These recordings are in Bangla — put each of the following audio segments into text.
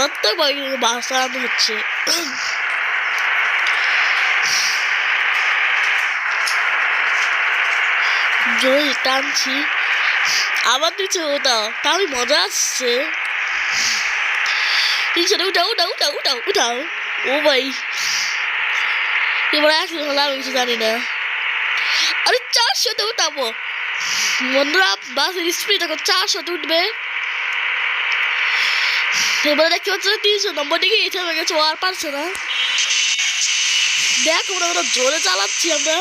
মারাত্মক বাস চালানো হচ্ছে জোরে টানছি আবার ওটাও তা আমি মজা আসছে নিচে উঠাও উঠাও উঠাও উঠাও উঠাও ও ভাই এবার হলো আমি কিছু জানি না আরে চারশোতে উঠাবো বন্ধুরা বাসের স্পিড এখন চারশোতে উঠবে এবারে দেখতে পাচ্ছ তিনশো নম্বর দিকে এসে হয়ে গেছে আর পারছে না। দেখ ওরা ওরা জোরে চালাচ্ছি আমরা।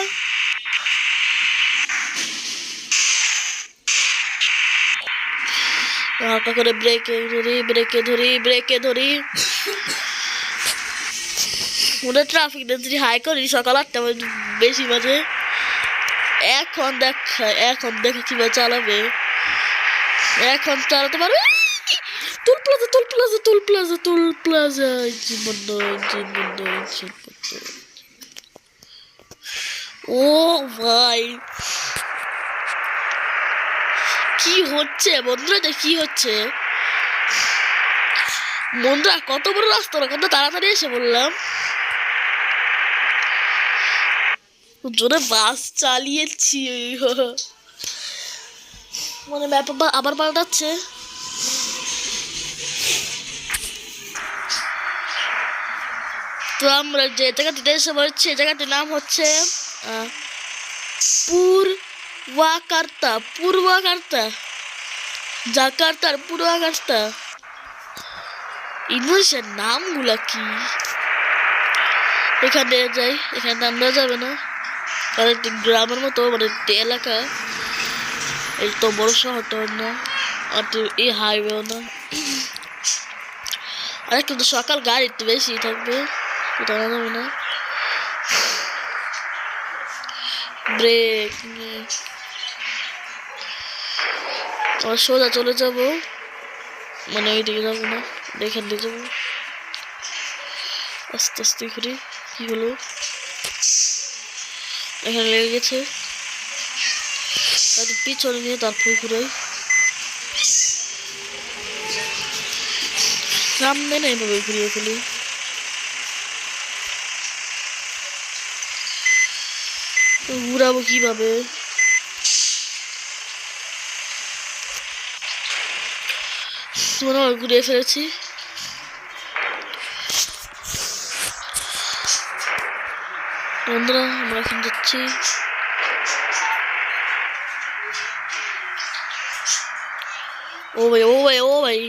হালকা করে ব্রেকে ধরি ব্রেকে ধরি ব্রেকে ধরি। ওদের ট্রাফিক ডেন্সিটি হাই করি, সকাল আটটা বাজে, বেশি বাজে। এখন দেখ, এখন দেখে কীভাবে চালাবে। এখন চালাতে পারবে? প্লাজা ইঞ্জিন বন্ধ ইঞ্জিন বন্ধ ইঞ্জিন বন্ধ ও ভাই কি হচ্ছে, বন্ধুরা, এটা কি হচ্ছে? বন্ধুরা, কত বড় রাস্তা কত তাড়াতাড়ি এসে বললাম জোরে বাস চালিয়েছি। মানে ম্যাপ আবার পাল্টাচ্ছে। তো আমরা যে এসে বলছি এই জায়গাটির নাম হচ্ছে পূর্বাকার্তা পূর্বাকার্তা, জাকার্তার পূর্বাকার্তা। ইংলিশের নামগুলা কি? এখানে যাই, এখানে নামা যাবে না। কারণ একটি গ্রামের মতো মানে একটি এলাকা। এই তো বড় শহরটাও না আর এই হাইওয়েও না। আর একটু সকাল, গাড়ি একটু বেশি থাকবে। এটা যাবে না। ব্রেক আবার সোজা চলে যাব। মানে ওই দিকে যাব না এখান দিয়ে যাব। আস্তে আস্তে ঘুরি, কি হলো? এখানে লেগে গেছে। তাদের পিছনে নিয়ে তারপর ঘুরাই। সামনে না এভাবে ঘুরিয়ে ফেলি। তো ঘুরাবো কীভাবে মনে হয় ঘুরিয়ে ফেলেছি বন্ধুরা আমরা এখন যাচ্ছি ও ভাই ও ভাই ও ভাই